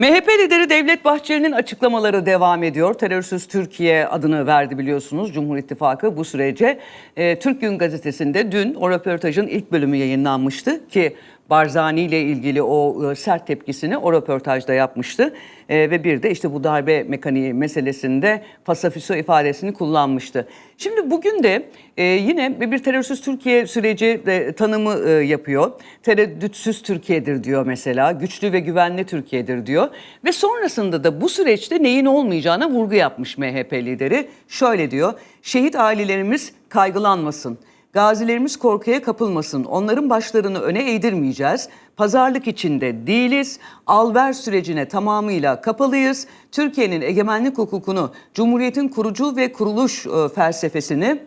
MHP lideri Devlet Bahçeli'nin açıklamaları devam ediyor. Terörsüz Türkiye adını verdi biliyorsunuz Cumhur İttifakı bu sürece. Ee, Türk Gün Gazetesi'nde dün o röportajın ilk bölümü yayınlanmıştı ki Barzani ile ilgili o e, sert tepkisini o röportajda yapmıştı. E, ve bir de işte bu darbe mekaniği meselesinde fasafiso ifadesini kullanmıştı. Şimdi bugün de e, yine bir terörsüz Türkiye süreci de tanımı yapıyor. Tereddütsüz Türkiye'dir diyor mesela. Güçlü ve güvenli Türkiye'dir diyor. Ve sonrasında da bu süreçte neyin olmayacağına vurgu yapmış MHP lideri. Şöyle diyor. Şehit ailelerimiz kaygılanmasın. Gazilerimiz korkuya kapılmasın. Onların başlarını öne eğdirmeyeceğiz. Pazarlık içinde değiliz. Alver sürecine tamamıyla kapalıyız. Türkiye'nin egemenlik hukukunu, Cumhuriyet'in kurucu ve kuruluş e, felsefesini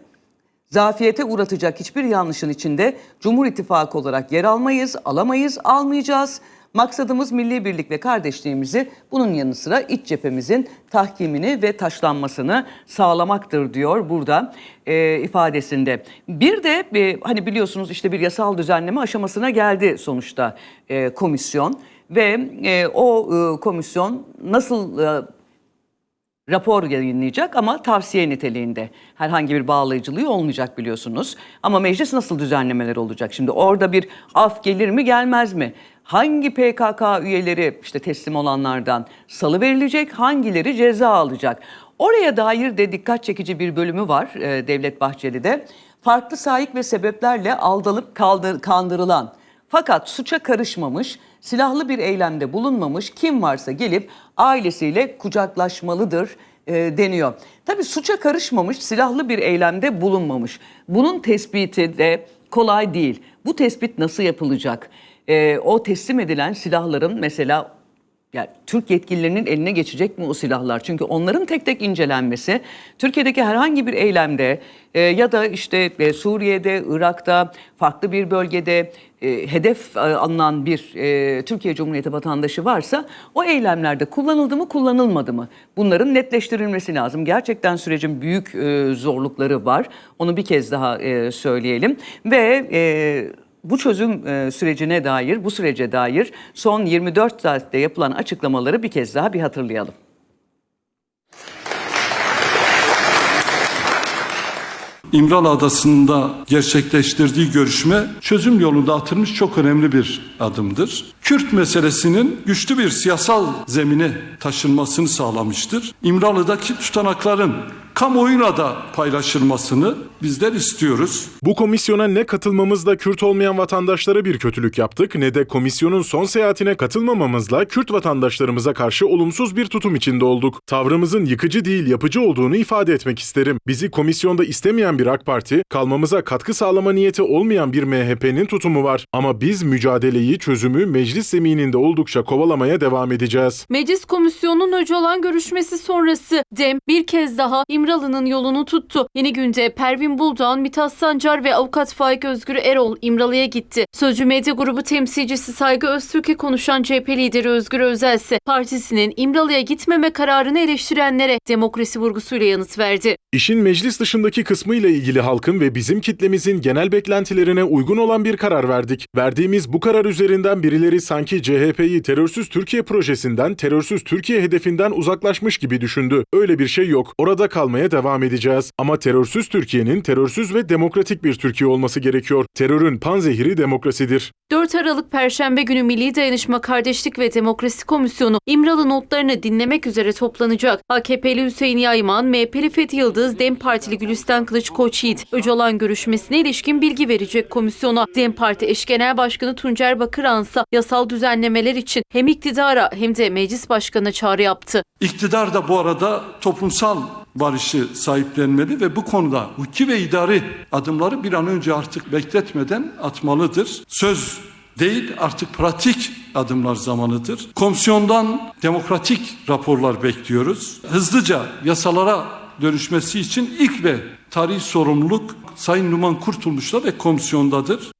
zafiyete uğratacak hiçbir yanlışın içinde Cumhur İttifakı olarak yer almayız, alamayız, almayacağız. Maksadımız milli birlik ve kardeşliğimizi bunun yanı sıra iç cephemizin tahkimini ve taşlanmasını sağlamaktır diyor burada e, ifadesinde. Bir de e, hani biliyorsunuz işte bir yasal düzenleme aşamasına geldi sonuçta e, komisyon ve e, o e, komisyon nasıl e, rapor yayınlayacak ama tavsiye niteliğinde. Herhangi bir bağlayıcılığı olmayacak biliyorsunuz. Ama meclis nasıl düzenlemeler olacak? Şimdi orada bir af gelir mi gelmez mi? Hangi PKK üyeleri işte teslim olanlardan salı verilecek, hangileri ceza alacak? Oraya dair de dikkat çekici bir bölümü var e, Devlet Bahçeli'de. Farklı sahip ve sebeplerle aldalıp kaldır, kandırılan fakat suça karışmamış, silahlı bir eylemde bulunmamış kim varsa gelip ailesiyle kucaklaşmalıdır e, deniyor. Tabii suça karışmamış, silahlı bir eylemde bulunmamış. Bunun tespiti de kolay değil. Bu tespit nasıl yapılacak? E, o teslim edilen silahların mesela yani Türk yetkililerinin eline geçecek mi o silahlar? Çünkü onların tek tek incelenmesi Türkiye'deki herhangi bir eylemde e, ya da işte e, Suriye'de, Irak'ta, farklı bir bölgede e, hedef e, alınan bir e, Türkiye Cumhuriyeti vatandaşı varsa o eylemlerde kullanıldı mı kullanılmadı mı? Bunların netleştirilmesi lazım. Gerçekten sürecin büyük e, zorlukları var. Onu bir kez daha e, söyleyelim ve e, bu çözüm e, sürecine dair, bu sürece dair son 24 saatte yapılan açıklamaları bir kez daha bir hatırlayalım. İmralı Adası'nda gerçekleştirdiği görüşme çözüm yolunda atılmış çok önemli bir adımdır. Kürt meselesinin güçlü bir siyasal zemine taşınmasını sağlamıştır. İmralı'daki tutanakların kamuoyuna da paylaşılmasını bizler istiyoruz. Bu komisyona ne katılmamızla Kürt olmayan vatandaşlara bir kötülük yaptık ne de komisyonun son seyahatine katılmamamızla Kürt vatandaşlarımıza karşı olumsuz bir tutum içinde olduk. Tavrımızın yıkıcı değil yapıcı olduğunu ifade etmek isterim. Bizi komisyonda istemeyen bir AK Parti, kalmamıza katkı sağlama niyeti olmayan bir MHP'nin tutumu var. Ama biz mücadeleyi, çözümü meclis zemininde oldukça kovalamaya devam edeceğiz. Meclis komisyonunun Öcalan görüşmesi sonrası DEM bir kez daha İmralı'nın yolunu tuttu. Yeni günde Pervin Buldan, Mithat Sancar ve avukat Faik Özgür Erol İmralı'ya gitti. Sözcü medya grubu temsilcisi Saygı Öztürk'e konuşan CHP lideri Özgür Özel ise partisinin İmralı'ya gitmeme kararını eleştirenlere demokrasi vurgusuyla yanıt verdi. İşin meclis dışındaki kısmı ile ilgili halkın ve bizim kitlemizin genel beklentilerine uygun olan bir karar verdik. Verdiğimiz bu karar üzerinden birileri sanki CHP'yi terörsüz Türkiye projesinden, terörsüz Türkiye hedefinden uzaklaşmış gibi düşündü. Öyle bir şey yok. Orada kalmaya devam edeceğiz. Ama terörsüz Türkiye'nin terörsüz ve demokratik bir Türkiye olması gerekiyor. Terörün panzehiri demokrasidir. 4 Aralık Perşembe günü Milli Dayanışma Kardeşlik ve Demokrasi Komisyonu İmralı notlarını dinlemek üzere toplanacak. AKP'li Hüseyin Yayman, MHP'li Fethi Yıldız, DEM Partili Gülistan Kılıç Koçyiğit, Öcalan görüşmesine ilişkin bilgi verecek komisyona. DEM Parti eş genel başkanı Tuncer Bakıransa yasal düzenlemeler için hem iktidara hem de meclis başkanına çağrı yaptı. İktidar da bu arada toplumsal barışı sahiplenmeli ve bu konuda hukuki ve idari adımları bir an önce artık bekletmeden atmalıdır. Söz değil artık pratik adımlar zamanıdır. Komisyondan demokratik raporlar bekliyoruz. Hızlıca yasalara dönüşmesi için ilk ve tarihi sorumluluk Sayın Numan Kurtulmuş'la ve komisyondadır.